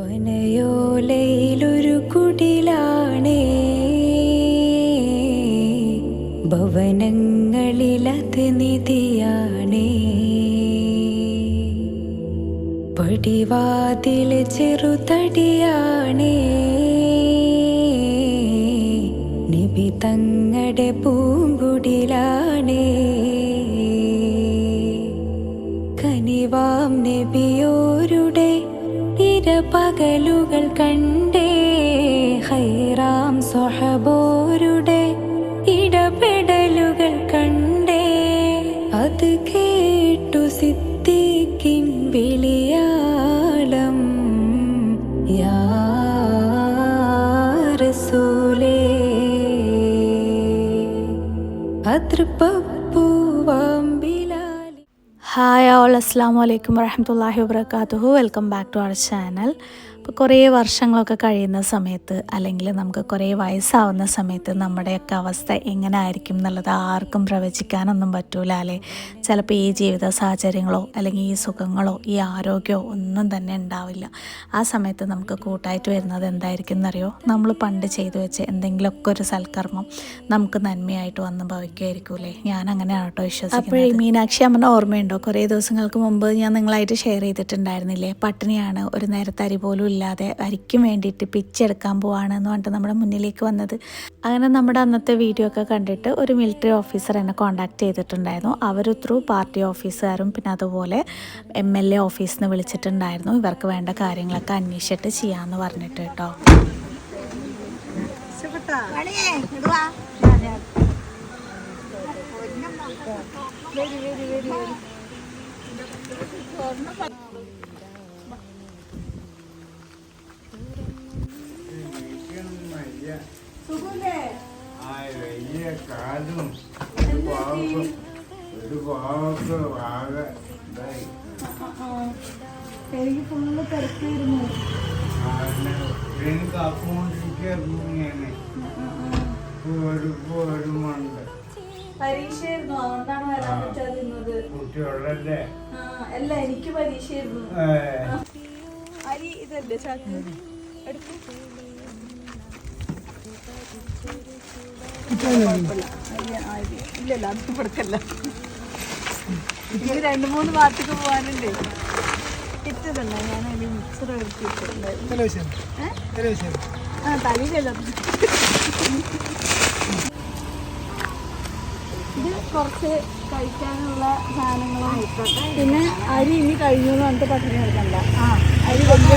പനയോലയിലൊരു കുടിലാണേ. ഭവനങ്ങളിലത് നിധിയാണേ. പടിവാതിൽ ചെറുതടിയാണേ. നിബി തങ്ങടെ പൂങ്കുടിലാണേ. കനിവാം നബിയോരുടെ ഇരപകലുകൾ കണ്ടേ ഹൈറാം സ്വഹബോരുടെ ഇടപെടലുകൾ കണ്ടേ. അത് കേട്ടു സിദ്ധിക്കിൻ വിളിയാളം യാസൂലേ റസൂലേ. അതൃപ്പൂവാം ബിലാലി ഹായ് ഓൾ അസ്സാം വലൈക്കും വരഹമത്തല്ലാഹി വാബർക്കാത്തു welcome back to our channel. ഇപ്പോൾ കുറേ വർഷങ്ങളൊക്കെ കഴിയുന്ന സമയത്ത് അല്ലെങ്കിൽ നമുക്ക് കുറേ വയസ്സാവുന്ന സമയത്ത് നമ്മുടെയൊക്കെ അവസ്ഥ എങ്ങനെ ആയിരിക്കും എന്നുള്ളത് ആർക്കും പ്രവചിക്കാനൊന്നും പറ്റൂല അല്ലേ? ചിലപ്പോൾ ഈ ജീവിത സാഹചര്യങ്ങളോ അല്ലെങ്കിൽ ഈ സുഖങ്ങളോ ഈ ആരോഗ്യമോ ഒന്നും തന്നെ ഉണ്ടാവില്ല. ആ സമയത്ത് നമുക്ക് കൂട്ടായിട്ട് വരുന്നത് എന്തായിരിക്കും എന്നറിയോ? നമ്മൾ പണ്ട് ചെയ്തു വെച്ച എന്തെങ്കിലുമൊക്കെ ഒരു സൽക്കർമ്മം നമുക്ക് നന്മയായിട്ട് വന്ന് ഭവിക്കുമായിരിക്കൂലേ ഞാൻ അങ്ങനെയാണ് കേട്ടോ വിശ്വസിക്കുന്നത്. അപ്പോഴേ മീനാക്ഷി അമ്മന്റെ ഓർമ്മയുണ്ടോ? കുറേ ദിവസങ്ങൾക്ക് മുമ്പ് ഞാൻ നിങ്ങളായിട്ട് ഷെയർ ചെയ്തിട്ടുണ്ടായിരുന്നില്ലേ? പട്ടിണിയാണ് ഒരു നേരത്തെ അരി പോലും ഇല്ലാതെ വരയ്ക്കും വേണ്ടിയിട്ട് പിച്ചെടുക്കാൻ പോവാണ് എന്ന് പറഞ്ഞിട്ട് നമ്മുടെ മുന്നിലേക്ക് വന്നത്. അങ്ങനെ നമ്മുടെ അന്നത്തെ വീഡിയോ ഒക്കെ കണ്ടിട്ട് ഒരു മിലിറ്ററി ഓഫീസർ എന്നെ കോൺടാക്ട് ചെയ്തിട്ടുണ്ടായിരുന്നു. അവർ ത്രൂ പാർട്ടി ഓഫീസുകാരും പിന്നെ അതുപോലെ എം എൽ എ ഓഫീസിൽ നിന്ന് വിളിച്ചിട്ടുണ്ടായിരുന്നു. ഇവർക്ക് വേണ്ട കാര്യങ്ങളൊക്കെ അന്വേഷിച്ചിട്ട് ചെയ്യാമെന്ന് പറഞ്ഞിട്ട് കേട്ടോ. ആ വലിയ കാലും ഒരു പാവം ഒരു പാവൊക്കെ ആകെ ഇതായി. എനിക്ക് ഫുള്ള് തിരക്കായിരുന്നു എനിക്ക് അപ്പോണ്ടിരിക്കുന്നു ഞാൻ ഒരു ഒരു മണ്ട്. പരീക്ഷയായിരുന്നു. അതുകൊണ്ടാണ് വരാൻ. പറ്റാതിരുന്നത് കുട്ടികളുടെ ആ, അല്ല എനിക്ക് പരീക്ഷയായിരുന്നു. അരി ഇതല്ലേ ചാക്ക്? എടുക്കും. ഇല്ലല്ല അത് കൊടുക്കല്ല എനിക്ക് രണ്ട് മൂന്ന് ഭാഗത്തേക്ക് പോകാനുണ്ട്. ഞാൻ മിക്സർ എടുത്തിട്ടുണ്ട്. ആ തലയിലല്ല ഇത് കുറച്ച് കഴിക്കാനുള്ള സാധനങ്ങളും പിന്നെ അരി ഇനി കഴിഞ്ഞു എന്ന് പറഞ്ഞിട്ട് പട്ടിണി കിടക്കണ്ട അരി വലിയ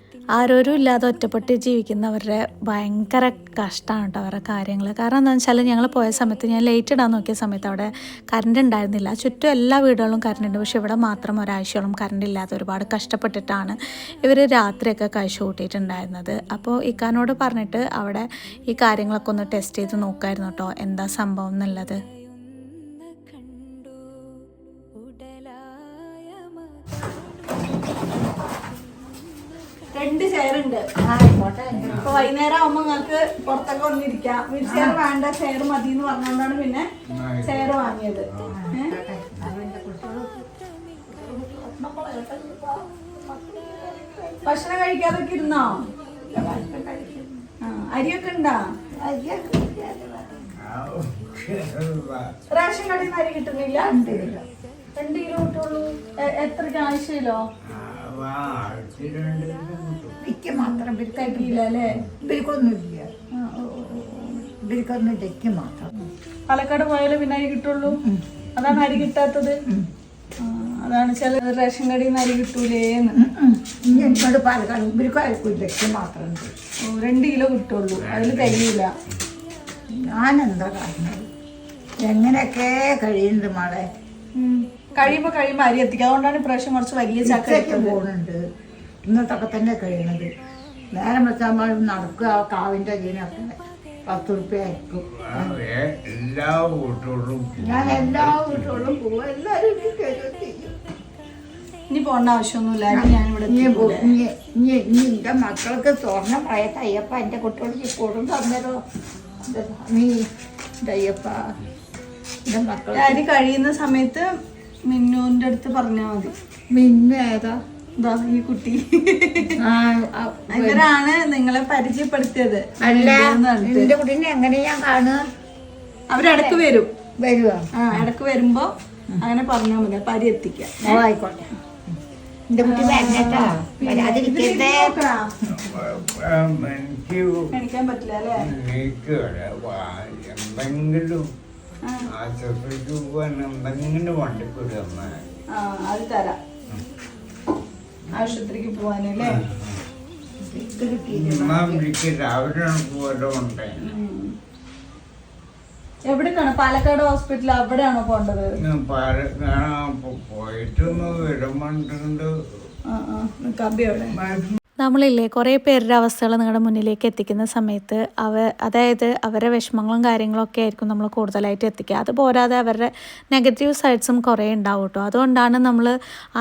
ആരോരും ഇല്ലാതെ ഒറ്റപ്പെട്ട് ജീവിക്കുന്നവരുടെ ഭയങ്കര കഷ്ടമാണ് കേട്ടോ അവരുടെ കാര്യങ്ങൾ കാരണം എന്താണെന്ന് വെച്ചാൽ ഞങ്ങൾ പോയ സമയത്ത് ഞാൻ ലൈറ്റ് ഇടാൻ നോക്കിയ സമയത്ത് അവിടെ കറണ്ട് ഉണ്ടായിരുന്നില്ല. ചുറ്റും എല്ലാ വീടുകളും കറണ്ട് ഉണ്ട്. പക്ഷെ ഇവിടെ മാത്രം ഒരാഴ്ചയോളം കറണ്ട് ഇല്ലാതെ ഒരുപാട് കഷ്ടപ്പെട്ടിട്ടാണ് ഇവർ രാത്രിയൊക്കെ കഴിച്ചു കൂട്ടിയിട്ടുണ്ടായിരുന്നത് അപ്പോൾ ഇക്കാനോട് പറഞ്ഞിട്ട് അവിടെ ഈ കാര്യങ്ങളൊക്കെ ഒന്ന് ടെസ്റ്റ് ചെയ്ത് നോക്കായിരുന്നു കേട്ടോ എന്താ സംഭവം എന്നുള്ളത്? രണ്ട് ചെയറുണ്ട് അപ്പൊ വൈകുന്നേരം ആവുമ്പോ നിങ്ങൾക്ക് പുറത്തൊക്കെ വന്നിരിക്കാം. വീൽ ചെയർ വേണ്ട ചെയർ മതി എന്ന് പറഞ്ഞുകൊണ്ടാണ് പിന്നെ ചെയർ വാങ്ങിയത്? ഭക്ഷണം കഴിക്കാതൊക്കെ ഇരുന്നോ? ആ, അരിയൊക്കെ ഉണ്ടോ? ആ, റേഷൻ കടയിൽ നിന്ന് അരി കിട്ടുന്നില്ല? രണ്ട് കിലോ കിട്ടുള്ളൂ. എത്ര ആവശ്യമല്ലോ എനിക്ക് മാത്രം തികയില്ല അല്ലേ ഇവർക്കൊന്നുമില്ല. ഇവർക്കൊന്നും ഇടയ്ക്ക് മാത്രം. പാലക്കാട് പോയാലേ പിന്നെ അരി കിട്ടുള്ളൂ. അതാണ് അരി കിട്ടാത്തത്. അതാണ് ചില റേഷൻ കടയിൽ നിന്ന് അരി കിട്ടൂലേന്ന്. എന്നോട് പാലക്കാട് ഇവർക്കും ആർക്കും ഇടയ്ക്ക് മാത്രം രണ്ട് കിലോ കിട്ടുള്ളൂ. അതിൽ തികയില്ല ഞാനെന്താ കാരണം എങ്ങനെയൊക്കെ കഴിയുന്നുണ്ട് മോളെ? കഴിയുമ്പോ കഴിയുമ്പോ അരി എത്തിക്കുക അതുകൊണ്ടാണ് ഇപ്രാവശ്യം കുറച്ച് വലിയ ചക്ക പോകുന്നുണ്ട്. ഇന്നത്തൊക്കെ തന്നെ കഴിയണത്. നേരം വെച്ചാൽ നടക്കുക ആ കാവിന്റെ ജീനൊക്കെ പത്ത് റുപ്യ അയക്കും. ആ, ഏ- എല്ലാ വീട്ടുകളും ഞാൻ എല്ലാ വീട്ടുകളിലും പോകും. എല്ലാവരും ചെയ്യും. ഇനി പോകേണ്ട ആവശ്യമൊന്നുമില്ല. ഞാനിവിടെ ഇനി എന്റെ മക്കൾക്ക് സ്വർണം പ്രായത്തെ അയ്യപ്പ എന്റെ കുട്ടികൾ ഇപ്പോഴും തന്നരോ. നീ അയ്യപ്പ. എന്റെ മക്കൾ അരി കഴിയുന്ന സമയത്ത് മിന്നുവിന്റെ അടുത്ത് പറഞ്ഞാ മതി മിന്നു ഏതാ ഇതാ ഈ കുട്ടി ഇവരാണ് നിങ്ങളെ പരിചയപ്പെടുത്തിയത് അല്ല. എന്റെ കുട്ടീനെ എങ്ങനെ ഞാൻ കാണുക അവരടക്ക് വരും വരുവാ ആ ഇടയ്ക്ക് വരുമ്പോ അങ്ങനെ പറഞ്ഞാ മതി അപ്പൊ അരി എത്തിക്കാം ഓ ആയിക്കോട്ടെ എന്റെ കുട്ടി വരണേട്ടാ വരാതിരിക്കരുതേ എനിക്ക് കഴിക്കാൻ പറ്റില്ല അല്ലേ എനിക്ക് എന്തെങ്കിലും ആശുപത്രിക്ക് പോകാൻ എന്തെങ്കിലും വണ്ടിക്കൂടി അമ്മ. ആ അത് തരാം. ആശുപത്രിക്ക് പോവാനല്ലേ? എവിടേക്കാണ്? പാലക്കാട് ഹോസ്പിറ്റൽ അവിടെയാണോ പോണ്ടത്? പാലക്കാട് പോയിട്ടൊന്ന് വിടമുണ്ട് കബി അവിടെ നമ്മളില്ലേ കുറേ പേരുടെ അവസ്ഥകൾ നിങ്ങളുടെ മുന്നിലേക്ക് എത്തിക്കുന്ന സമയത്ത് അവ അതായത് അവരുടെ വിഷമങ്ങളും കാര്യങ്ങളൊക്കെ ആയിരിക്കും നമ്മൾ കൂടുതലായിട്ട് എത്തിക്കുക. അത് പോരാതെ അവരുടെ നെഗറ്റീവ് സൈഡ്സും കുറേ ഉണ്ടാവും കേട്ടോ. അതുകൊണ്ടാണ് നമ്മൾ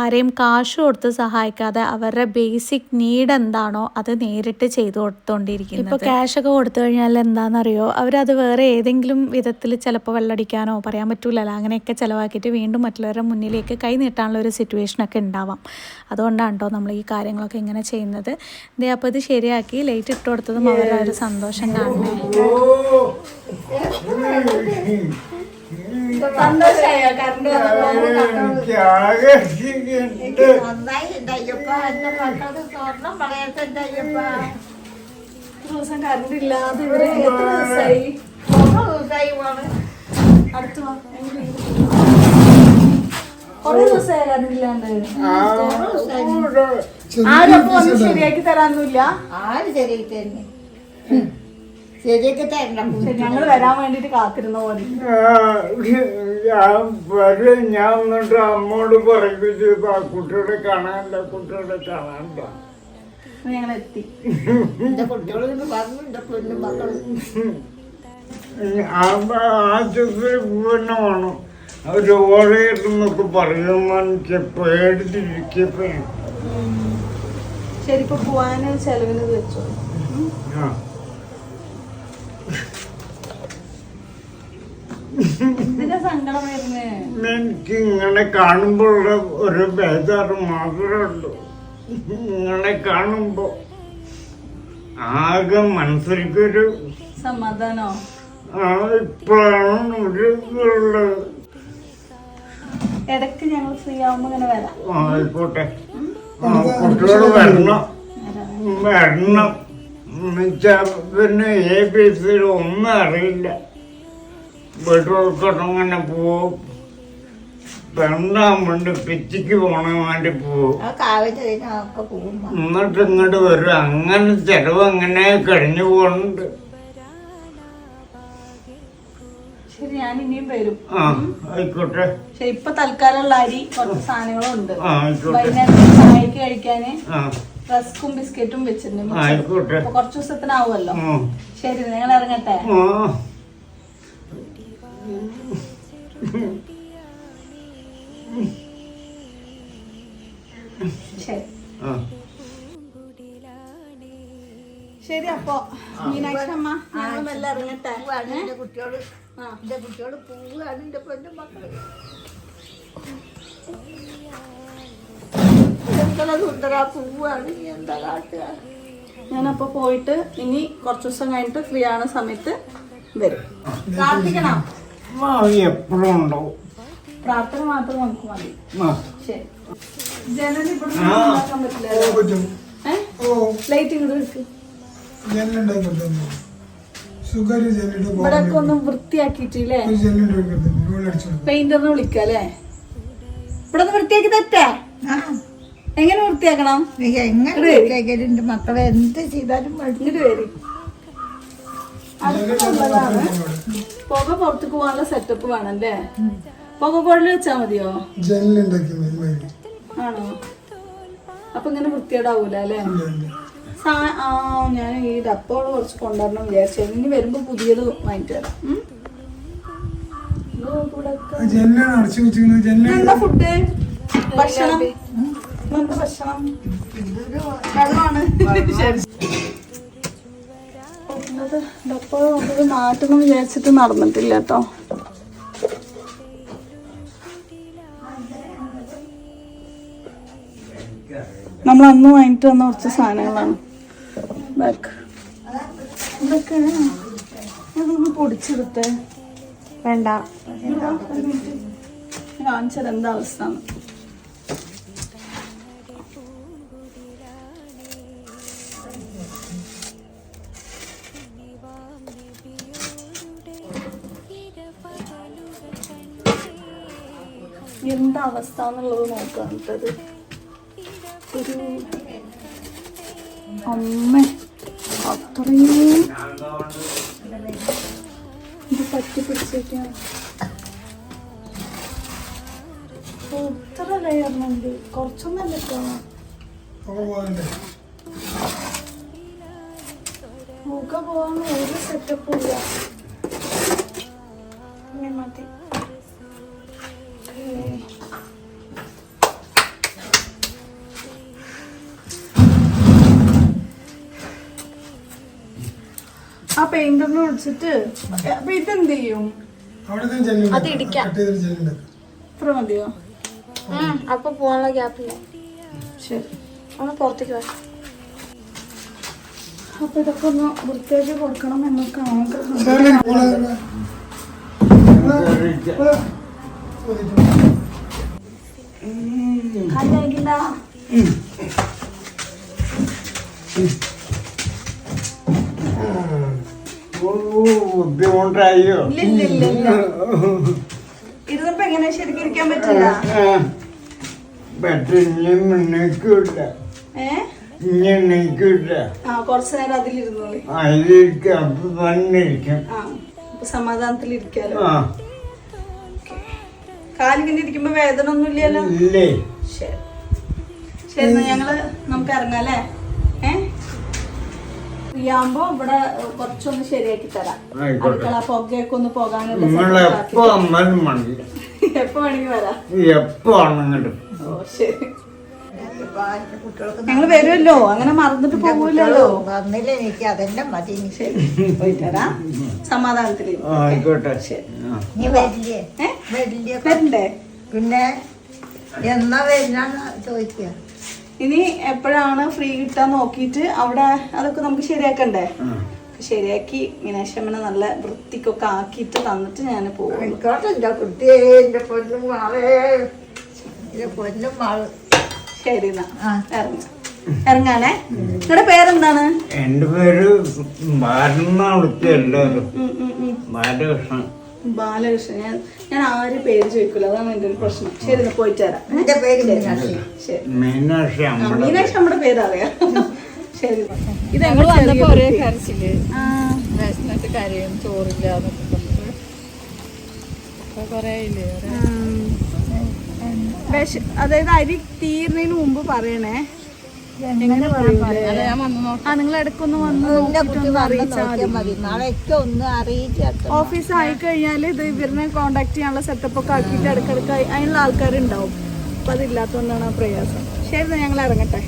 ആരെയും കാശ് കൊടുത്ത് സഹായിക്കാതെ അവരുടെ ബേസിക് നീഡ് എന്താണോ അത് നേരിട്ട് ചെയ്തു കൊടുത്തുകൊണ്ടിരിക്കുന്നത് ഇപ്പോൾ ക്യാഷ് ഒക്കെ കൊടുത്തു കഴിഞ്ഞാൽ എന്താണെന്നറിയോ അവരത് വേറെ ഏതെങ്കിലും വിധത്തിൽ ചിലപ്പോൾ വെള്ളടിക്കാനോ പറയാൻ പറ്റൂലല്ലോ. അങ്ങനെയൊക്കെ ചിലവാക്കിയിട്ട് വീണ്ടും മറ്റുള്ളവരുടെ മുന്നിലേക്ക് കൈ നീട്ടാനുള്ള ഒരു സിറ്റുവേഷനൊക്കെ ഉണ്ടാവാം. അതുകൊണ്ടാണ് കേട്ടോ നമ്മൾ ഈ കാര്യങ്ങളൊക്കെ ഇങ്ങനെ ചെയ്യുന്നത്. ദേ അപ്പോൾ ഇത് ശരിയാക്കി. ലൈറ്റ് ഇട്ട് കൊടുത്തതും അവരുടെ ഒരു സന്തോഷം കാണണേ ദിവസം കറണ്ട് ഇല്ലാതെ എത്ര ദിവസമായി. ദിവസമായി. പോണ് അടുത്ത് ശരിയാക്കി തരാനൊന്നുമില്ല ആര് ശരിയാക്കി തരുന്നു ശരിയാക്കി തരണം ശരി ഞങ്ങൾ വരാൻ വേണ്ടിട്ട് കാത്തിരുന്ന പോലെ ഞാൻ വരും ഞാൻ എന്നിട്ട് അമ്മോട് പറയിപ്പിച്ചു കുട്ടികളെ കാണാനില്ല കുട്ടികളെ കാണാനില്ല ഞങ്ങളെത്തി മക്കൾ ആശുപത്രി പിന്നെ അവർ പറയുമ്പോൾ എനിക്ക് പേടിച്ചിരിക്കപ്പോ. ശരി ഇപ്പൊ പോവാന് ചെലവിന് വെച്ചോ. എനിക്ക് ഇങ്ങനെ കാണുമ്പോഴുള്ള ഒരു ബേജാറ് മാത്രമേ ഉള്ളൂ. ഇങ്ങനെ കാണുമ്പോ ആകെ മനസ്സിലേക്കൊരു സമാധാനോ? ആ ഇപ്പോഴാണ് ഒരു ഇതുള്ളത് ഇടയ്ക്ക് ഞങ്ങൾ ഫ്രീ ആവുമ്പോ ഇങ്ങനെ വരാം. ആ, ആയിക്കോട്ടെ. കുട്ടികൾ വരണം. വരണം. പിന്നെ എ ബി സി ഒന്നും അറിയില്ല. വീട്ടിലൊക്കെ അങ്ങനെ പോവും. പെണ്ണാൻ വേണ്ടി പിച്ചിക്ക് പോണ വേണ്ടി പോവും. എന്നിട്ട് ഇങ്ങോട്ട് വരും. അങ്ങനെ ചെലവ് അങ്ങനെ കഴിഞ്ഞു പോകുന്നുണ്ട് ഞാൻ ഇനിയും വരും. ആ ആയിക്കോട്ടെ. ശരി ഇപ്പൊ തൽക്കാലമുള്ള അരി കുറച്ച് സാധനങ്ങളും ഉണ്ട് ആ ചായക്ക് കഴിക്കാന് ആ. റസ്കും ബിസ്ക്കറ്റും വെച്ചിട്ടുണ്ട്. അപ്പൊ കുറച്ച് ദിവസത്തിനാവുമല്ലോ. ശരി നിങ്ങൾ ഇറങ്ങട്ടെ. ശരി. അപ്പോ ശരി അപ്പൊ. മീനാക്ഷി അമ്മ ഞങ്ങൾ എല്ലാം ഇറങ്ങട്ടെ. പോവാണ് എന്റെ കുട്ടികൾ പോവുകയാണ് എന്റെ പൊന്നു മക്കൾ എന്താണ് സുന്ദര പോവുകയാണ് നീ എന്താ കാട്ടുക? ഞാനപ്പോ പോയിട്ട് ഇനി കുറച്ച് ദിവസം കഴിഞ്ഞിട്ട് ഫ്രീ ആണ് സമയത്ത് വരും. പ്രാർത്ഥിക്കണം. എപ്പോഴും ഉണ്ടാവും. പ്രാർത്ഥന മാത്രം നമുക്ക് മതി. ശരി. ജനൽ ഇവിടെ ലൈറ്റ് ഇങ്ങോട്ട് വെക്ക്. ജനലുണ്ടാക്കി കൊടുത്തു സുഖമായിട്ട് ജനലിട്ട് ഇവിടെ ഒക്കെ ഒന്ന് കൊടുത്തു പെയിന്ററിനെ വിളിക്കല്ലേ? ഇവിടെ ഒന്ന് വൃത്തിയാക്കി തെറ്റേ ആ. എങ്ങനെ വൃത്തിയാക്കണം? എങ്ങനെ വൃത്തിയാക്കിയിട്ടുണ്ട് മക്കളെ? എന്ത് ചെയ്താലും ഇങ്ങോട്ട് വരും. പുക പുറത്തേക്ക് പോകാനുള്ള സെറ്റപ്പ് വേണം അല്ലേ പുക കുഴൽ വെച്ചാ മതിയോ? ആണോ? അപ്പൊ ഇങ്ങനെ വൃത്തിയേടാവൂല അല്ലേ? ഞാൻ ഈ ഡപ്പോൾ കുറച്ച് കൊണ്ടുവരണം വിചാരിച്ചു. ഇനി വരുമ്പോ പുതിയത് വാങ്ങിട്ട് തരാം എന്താ ഫുഡ് ഭക്ഷണം. ഭക്ഷണം? വെള്ളമാണ്. മാറ്റണം വിചാരിച്ചിട്ട് നടന്നിട്ടില്ല കേട്ടോ. നമ്മൾ അന്ന് വാങ്ങിട്ട് വന്ന കുറച്ച് സാധനങ്ങളാണ്. ബാക്ക് ഇതൊന്ന് പൊടിച്ചെടുത്തേ. വേണ്ട. കാണിച്ചത് എന്താ അവസ്ഥ? എന്താ അവസ്ഥ എന്നുള്ളത് നോക്കാണിട്ടത് ഒരു അമ്മ. ഇത് പറ്റി പിടിച്ചേക്കാണ് എത്ര ലെയറിനുണ്ട് കുറച്ചൊന്നല്ല മുഖ പോകാൻ ഒരു സെറ്റപ്പും ഇല്ല മതി പെയിന്ററിനെ വിളിച്ചിട്ട് അപ്പൊ ഇതെന്ത് ചെയ്യും? അത് ഇടിക്കാം. ഇത്ര മതിയോ? അപ്പൊ പോകാനുള്ള ഗ്യാപ്പില്ല ശരി. ഒന്ന് പുറത്തേക്ക് വാ. അപ്പൊ ഇതൊക്കെ ഒന്ന് വൃത്തിയാക്കി കൊടുക്കണം എന്നൊക്കെ ആഗ്രഹം ബുദ്ധിമുട്ടായോ? ഇരുന്നപ്പോ എങ്ങനെ ശരിക്കും ഇരിക്കാൻ പറ്റില്ല? പറ്റില്ല കുറച്ചു നേരം അപ്പൊ ആ സമാധാനത്തിൽ ഇരിക്കാലോ ആ. കാലിങ്ങനെ ഇരിക്കുമ്പോ വേദന ഒന്നും ഇല്ലല്ലോ ഇല്ലേ ശരി ഞങ്ങൾ നമുക്ക് ഇറങ്ങാം അല്ലേ? ഏ ഫ്രീയാകുമ്പോ ഇവിടെ കുറച്ചൊന്ന് ശരിയാക്കി തരാം. അടുക്കള പുകയൊക്കെ ഒന്ന് പോകാനുള്ള എപ്പോ വേണമെങ്കിൽ വരാം. എപ്പോ ആണെങ്കിലും ഓ ശരി. ഞങ്ങൾ വരുമല്ലോ അങ്ങനെ മറന്നിട്ട് പോകൂലല്ലോ വന്നില്ല എനിക്ക്. അതെന്നെ മതി. പോയിട്ട് സമാധാനത്തിൽ വരില്ലേ? വരില്ലേ? പിന്നെ എന്നാ വരുന്ന ചോദിക്കുക ഇനി എപ്പോഴാണ് ഫ്രീ കിട്ടാൻ നോക്കിയിട്ട് അവിടെ അതൊക്കെ നമുക്ക് ശരിയാക്കണ്ടേ. ശരിയാക്കി മീനാശമ്മനെ നല്ല വൃത്തിക്കൊക്കെ ആക്കിയിട്ട് തന്നിട്ട് ഞാൻ പോകും ശരി. ഇറങ്ങാം. ഇറങ്ങാനേ? നിങ്ങളുടെ പേരെന്താണ്? എന്റെ പേര് വിളിച്ച എല്ലാവരും. ബാലകൃഷ്ണൻ ബാലകൃഷ്ണൻ. ഞാൻ ഞാൻ ആര് പേര് ചോദിക്കില്ല അതാണ് എന്റെ ഒരു പ്രശ്നം. ശരി എന്നാ പോയിട്ട് വരാം. എന്റെ പേര് മീനാക്ഷി. ശരി. മീനാക്ഷി മീനാക്ഷി നമ്മുടെ പേരറിയാം. ശരി ഇത് ഞങ്ങൾ ഞങ്ങൾ വന്നപ്പോ ഒരേ കരച്ചിൽ. ആ. വിശന്നിട്ട് കരയും ചോറില്ല എന്നൊക്കെ പറഞ്ഞിട്ട്. ഇപ്പൊ കൊറേ ഇല്ലേ ഒരേ വിശ അതായത് അരി തീർന്നതിന് മുമ്പ് പറയണേ നിങ്ങൾ ഇടയ്ക്കൊന്ന് വന്ന് അറിയിച്ചാൽ ഓഫീസ് ആയി കഴിഞ്ഞാൽ ഇത് ഇവരിനെ കോണ്ടാക്ട് ചെയ്യാനുള്ള സെറ്റപ്പ് ഒക്കെ ആക്കിയിട്ട് ഇടയ്ക്കിടയ്ക്ക് അയി- അതിനുള്ള ആൾക്കാരുണ്ടാവും. അപ്പൊ അതില്ലാത്തതുകൊണ്ടാണ് ആ പ്രയാസം. ശരി ഞങ്ങൾ ഇറങ്ങട്ടെ.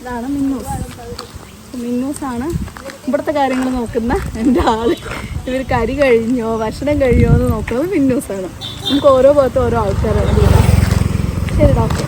ഇതാണ് മിന്നൂസ്. മിന്നൂസ് ആണ് ഇവിടുത്തെ കാര്യങ്ങൾ നോക്കുന്ന എന്റെ ആൾ. ഇവർ കരി കഴിഞ്ഞോ ഭക്ഷണം കഴിഞ്ഞോ എന്ന് നോക്കുന്നത് മിന്നൂസാണ്. നമുക്ക് ഓരോ ഭാഗത്തും ഓരോ ആൾക്കാരാണ് ശരി ഡോക്ടർ